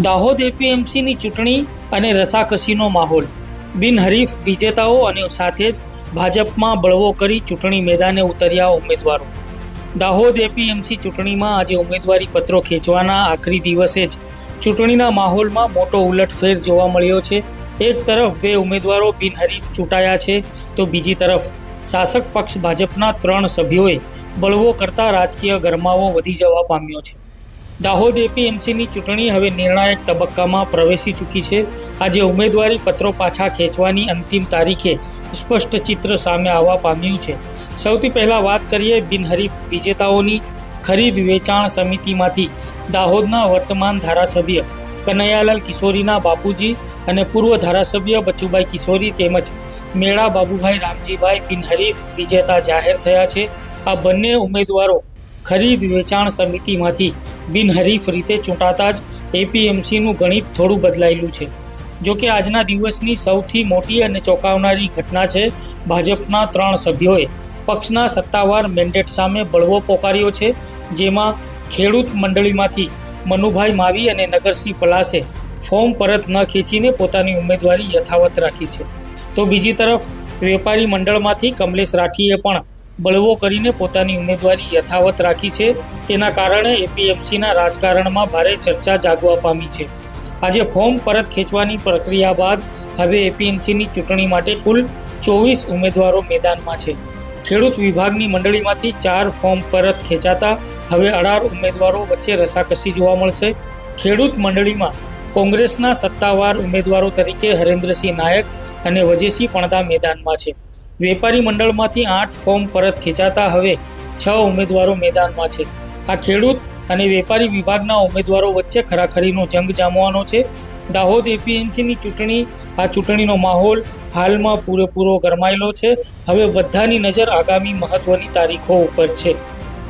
દાહોદ એપીએમસીની ચૂંટણી અને રસાકસીનો માહોલ. બિનહરીફ વિજેતાઓ અને સાથે જ ભાજપમાં બળવો કરી ચૂંટણી મેદાને ઉતર્યા ઉમેદવારો. દાહોદ એપીએમસી ચૂંટણીમાં આજે ઉમેદવારી પત્રો ખેંચવાના આખરી દિવસે જ ચૂંટણીના માહોલમાં મોટો ઉલટફેર જોવા મળ્યો છે. એક તરફ બે ઉમેદવારો બિનહરીફ ચૂંટાયા છે, તો બીજી તરફ શાસક પક્ષ ભાજપના ત્રણ સભ્યોએ બળવો કરતા રાજકીય ગરમાવો વધી જવા પામ્યો છે. દાહોદ એપીએમસીની ચૂંટણી હવે નિર્ણાયક તબક્કામાં પ્રવેશી ચૂકી છે. આજે ઉમેદવારી પત્રો પાછા ખેંચવાની અંતિમ તારીખે સ્પષ્ટ ચિત્ર સામે આવવા પામ્યું છે. સૌથી પહેલાં વાત કરીએ બિનહરીફ વિજેતાઓની ખરીદ વેચાણ સમિતિમાંથી દાહોદના વર્તમાન ધારાસભ્ય કનૈયાલાલ કિશોરીના બાપુજી અને પૂર્વ ધારાસભ્ય બચુભાઈ કિશોરી તેમજ મેળા બાબુભાઈ રામજીભાઈ બિનહરીફ વિજેતા જાહેર થયા છે. આ બંને ઉમેદવારો ખરીદ વેચાણ સમિતિમાંથી બિનહરીફ રીતે ચૂંટાતા જ એપીએમસીનું ગણિત થોડું બદલાયેલું છે. જો કે આજના દિવસની સૌથી મોટી અને ચોંકાવનારી ઘટના છે ભાજપના ત્રણ સભ્યોએ પક્ષના સત્તાવાર મેન્ડેટ સામે બળવો પોકાર્યો છે, જેમાં ખેડૂત મંડળીમાંથી મનુભાઈ માવી અને નગરસિંહ પલાસે ફોર્મ પરત ન ખેંચીને પોતાની ઉમેદવારી યથાવત રાખી છે. તો બીજી તરફ વેપારી મંડળમાંથી કમલેશ રાઠીએ પણ બળવો કરીને પોતાની ઉમેદવારી યથાવત રાખી છે. તેના કારણે એપીએમસીના રાજકારણમાં ભારે ચર્ચા જાગવા પામી છે. આજે ફોર્મ પરત ખેંચવાની પ્રક્રિયા બાદ હવે એપીએમસીની ચૂંટણી માટે કુલ ચોવીસ ઉમેદવારો મેદાનમાં છે. ખેડૂત વિભાગની મંડળીમાંથી ચાર ફોર્મ પરત ખેંચાતા હવે અઢાર ઉમેદવારો વચ્ચે રસાકસી જોવા મળશે. ખેડૂત મંડળીમાં કોંગ્રેસના સત્તાવાર ઉમેદવારો તરીકે હરેન્દ્રસિંહ નાયક અને વજેસિંહ પણદા મેદાનમાં છે. વેપારી મંડળમાંથી આઠ ફોર્મ પરત ખેંચાતા હવે છ ઉમેદવારો મેદાનમાં છે. આ ખેડૂત અને વેપારી વિભાગના ઉમેદવારો વચ્ચે ખરાખરીનો જંગ જામવાનો છે. દાહોદ એપીએમસીની ચૂંટણી, આ ચૂંટણીનો માહોલ હાલમાં પૂરેપૂરો ગરમાયેલો છે. હવે બધાની નજર આગામી મહત્વની તારીખો ઉપર છે.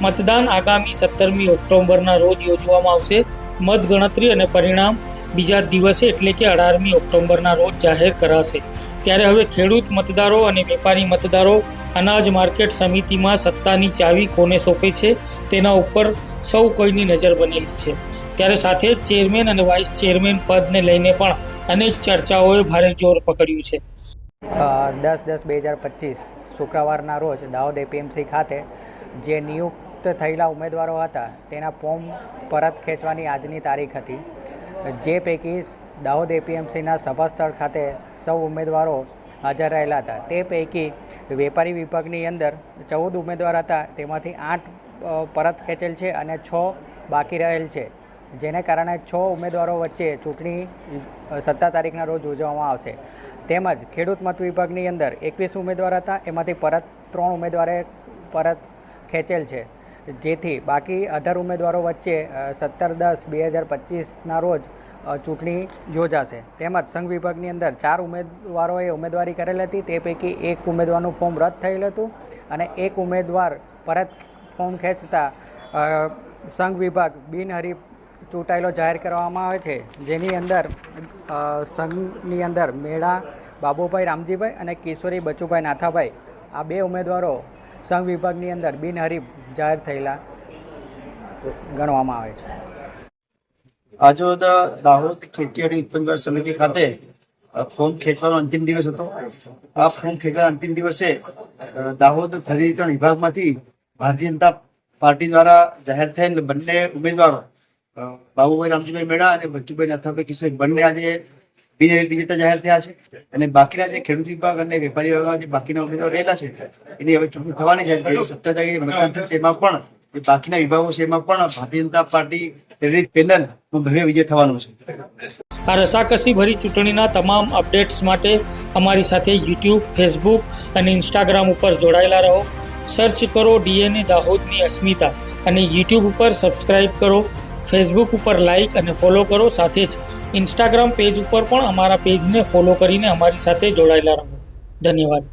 મતદાન આગામી સત્તરમી ઓક્ટોબરના રોજ યોજવામાં આવશે. મતગણતરી અને પરિણામ બીજા દિવસે એટલે કે અઢારમી ઓક્ટોબરના રોજ જાહેર કરાશે. ત્યારે હવે ખેડૂત મતદારો અને વેપારી મતદારો અનાજ માર્કેટ સમિતિમાં સત્તાની ચાવી કોને સોંપે છે તેના ઉપર સૌ કોઈની નજર બનેલી છે. ત્યારે સાથે જ ચેરમેન અને વાઇસ ચેરમેન પદને લઈને પણ અનેક ચર્ચાઓએ ભારે જોર પકડ્યું છે. દસ દસ બે હજાર પચીસ શુક્રવારના રોજ દાહોદ એપીએમસી ખાતે જે નિયુક્ત થયેલા ઉમેદવારો હતા, તેના ફોર્મ પરત ખેંચવાની આજની તારીખ હતી. જે પૈકી દાહોદ એપીએમસીના સભાસ્થળ ખાતે સૌ ઉમેદવારો હાજર રહેલા હતા. તે પૈકી વેપારી વિભાગની અંદર ચૌદ ઉમેદવાર હતા. તેમાંથી આઠ પરત ખેંચેલ છે અને છ બાકી રહેલ છે. જેને કારણે છ ઉમેદવારો વચ્ચે ચૂંટણી સત્તર તારીખના રોજ યોજવામાં આવશે. તેમજ ખેડૂત મત વિભાગની અંદર એકવીસ ઉમેદવાર હતા. એમાંથી પરત ત્રણ ઉમેદવારે પરત ખેંચેલ છે. જેથી બાકી અઢાર ઉમેદવારો વચ્ચે સત્તર દસ બે હજાર પચીસના રોજ ચૂંટણી યોજાશે. તેમજ સંઘ વિભાગની અંદર ચાર ઉમેદવારોએ ઉમેદવારી કરેલ હતી. તે પૈકી એક ઉમેદવારનું ફોર્મ રદ થયેલ હતું અને એક ઉમેદવાર પરત ફોર્મ ખેંચતા સંઘ વિભાગ બિનહરીફ ચૂંટાયેલો જાહેર કરવામાં આવે છે. જેની અંદર સંઘની અંદર મેળા, બાબુભાઈ રામજીભાઈ અને કિશોરી બચુભાઈ નાથાભાઈ, આ બે ઉમેદવારો સંઘ વિભાગની અંદર બિનહરીફ જાહેર થયેલા ગણવામાં આવે છે. આજરોજ દાહોદ ખેતીવાડી ઉત્પન્ન સમિતિ ખાતે ફોર્મ ખેંચવાનો અંતિમ દિવસ હતો. આ ફોર્મ ખેંચવાના અંતિમ દિવસે દાહોદ ખરીદ વિતરણ વિભાગમાંથી ભારતીય જનતા પાર્ટી દ્વારા જાહેર થયેલ બંને ઉમેદવારો બાબુભાઈ રામજીભાઈ મેળા અને બચ્ચુભાઈ નાથાભાઈ કિશોર, બંને આજે વિજેતા જાહેર થયા છે. અને બાકીના જે ખેડૂત વિભાગ અને વેપારી વિભાગમાં જે બાકીના ઉમેદવારો રહેલા છે, એની હવે ચૂંટણી થવાની છે. સત્તા તારીખે મતદાન થશે એમાં પણ જે બાકીના વિભાગો છે એમાં પણ ભારતીય જનતા પાર્ટી, પ્રેરિત પેનલ ભવ્ય વિજય થવાનું છે. આ રસાકસી ભરી ચૂંટણીના તમામ અપડેટ્સ માટે અમારી સાથે યુટ્યુબ, ફેસબુક અને ઇન્સ્ટાગ્રામ ઉપર જોડાયેલા રહો. સર્ચ કરો ડીએનએ દાહોદની અસ્મિતા અને યુટ્યુબ ઉપર સબસ્ક્રાઇબ કરો. ફેસબુક ઉપર લાઇક અને ફોલો કરો. સાથે જ ઇન્સ્ટાગ્રામ પેજ ઉપર પણ અમારા પેજને ફોલો કરીને અમારી સાથે જોડાયેલા રહો. ધન્યવાદ.